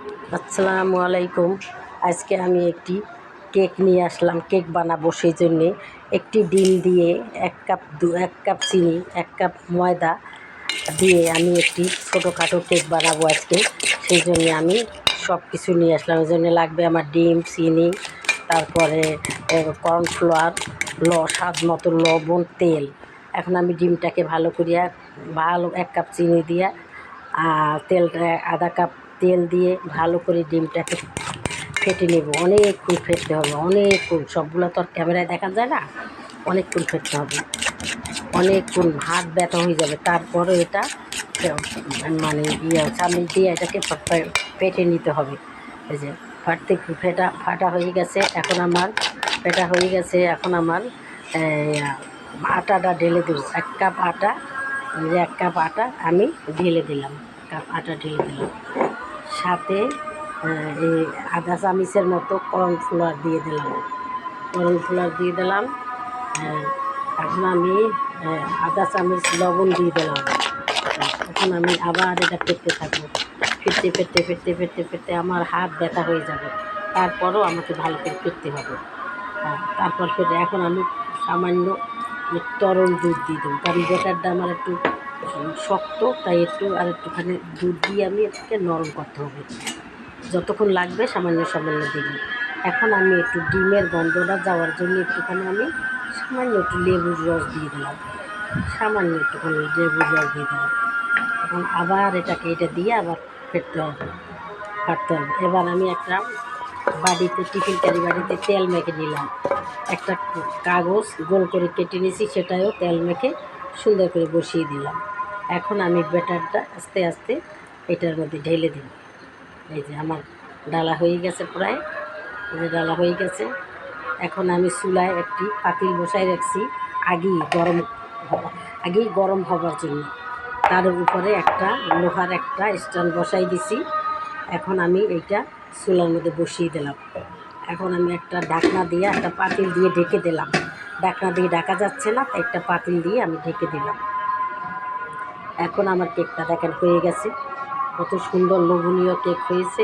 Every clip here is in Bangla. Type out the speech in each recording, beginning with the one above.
আসসালামু আলাইকুম আজকে আমি একটি কেক নিয়ে আসলাম, কেক বানাবো সেই জন্যে। একটি ডিম দিয়ে এক কাপ দু, এক কাপ চিনি, এক কাপ ময়দা দিয়ে আমি একটি ছোটোখাটো কেক বানাবো আজকে। সেই জন্যে আমি সব কিছু নিয়ে আসলাম। ওই জন্য লাগবে আমার ডিম, চিনি, তারপরে কর্নফ্লাওয়ার, ল, স্বাদ মতো লবণ, তেল। এখন আমি ডিমটাকে ভালো করিয়া, ভালো এক কাপ চিনি দিয়া তেলটা আধা কাপ তেল দিয়ে ভালো করে ডিমটাকে ফেটে নেব। অনেকক্ষণ ফেটতে হবে অনেকক্ষণ সবগুলো তো আর ক্যামেরায় দেখা যায় না। অনেকক্ষণ ফেটতে হবে। অনেকক্ষণ হাত ব্যথা হয়ে যাবে। তারপরে এটা মানে ইয়ে চামিচ দিয়ে এটাকে ফেটে নিতে হবে। এই যে ফাটতে, ফেটা, ফাটা হয়ে গেছে। এখন আমার ফেটা হয়ে গেছে। এখন আমার আটাটা ঢেলে দেবো। এক কাপ আটা এক কাপ আটা আমি ঢেলে দিলাম। কাপ আটা ঢেলে দিলাম। সাথে এই আধা চামিচের মতো কর্নফ্লাওয়ার দিয়ে দিলাম। কর্নফ্লাওয়ার দিয়ে দিলাম এখন আমি আধা চামচ লবণ দিয়ে দিলাম। এখন আমি আবার এটা ফেটতে থাকব। ফিরতে ফিরতে ফিরতে ফিরতে ফিরতে আমার হাত ব্যথা হয়ে যাবে। তারপরও আমাকে ভালো করে ফিরতে হবে। তারপর ফিরে এখন আমি সামান্য তরল দুধ দিয়ে দেবো। কারণ বেটারটা আমার একটু শক্ত, তাই একটু আর একটুখানি দুধ দিয়ে আমি এটাকে নরম করতে হবে। যতক্ষণ লাগবে সামান্য সামান্য দিবি এখন আমি একটু ডিমের গন্ধটা যাওয়ার জন্য একটুখানি আমি সামান্য একটু লেবুর রস দিয়ে দিলাম। সামান্য একটুখানি লেবুর রস দিয়ে দিলাম। এখন আবার এটাকে এটা দিয়ে আবার ফেটতে হবে কাটতে হবে। এবার আমি একটা বাড়িতে টিফিন ক্যারি বাড়িতে তেল মেখে নিলাম। একটা কাগজ গোল করে কেটে নিয়েছি সেটাও তেল মেখে সুন্দর করে বসিয়ে দিলাম। এখন আমি ব্যাটারটা আস্তে আস্তে এটার মধ্যে ঢেলে দিই এই যে আমার ডালা হয়ে গেছে প্রায়, এই যে ডালা হয়ে গেছে। এখন আমি চুলায় একটি পাতিল বসাই রাখছি আগেই গরম আগেই গরম হবার জন্য। তার উপরে একটা লোহার একটা স্ট্যান্ড বসাই দিছি। এখন আমি এইটা চুলার মধ্যে বসিয়ে দিলাম। এখন আমি একটা ঢাকনা দিয়ে, একটা পাতিল দিয়ে ঢেকে দিলাম। ডাকনা দিয়ে ঢাকা যাচ্ছে না একটা পাতিল দিয়ে আমি ঢেকে দিলাম। এখন আমার কেকটা দেখেন হয়ে গেছে। কত সুন্দর লোভনীয় কেক হয়েছে।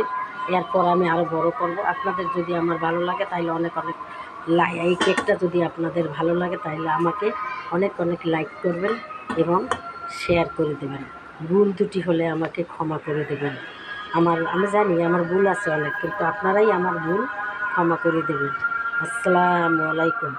এরপর আমি আরও বড় করব। আপনাদের যদি আমার ভালো লাগে তাহলে অনেক অনেক লাই এই কেকটা যদি আপনাদের ভালো লাগে তাহলে আমাকে অনেক অনেক লাইক করবেন এবং শেয়ার করে দেবেন। ভুল দুটি হলে আমাকে ক্ষমা করে দেবেন। আমার আমি জানি আমার ভুল আছে অনেক, কিন্তু আপনারাই আমার ভুল ক্ষমা করে দেবেন। আসসালামু আলাইকুম।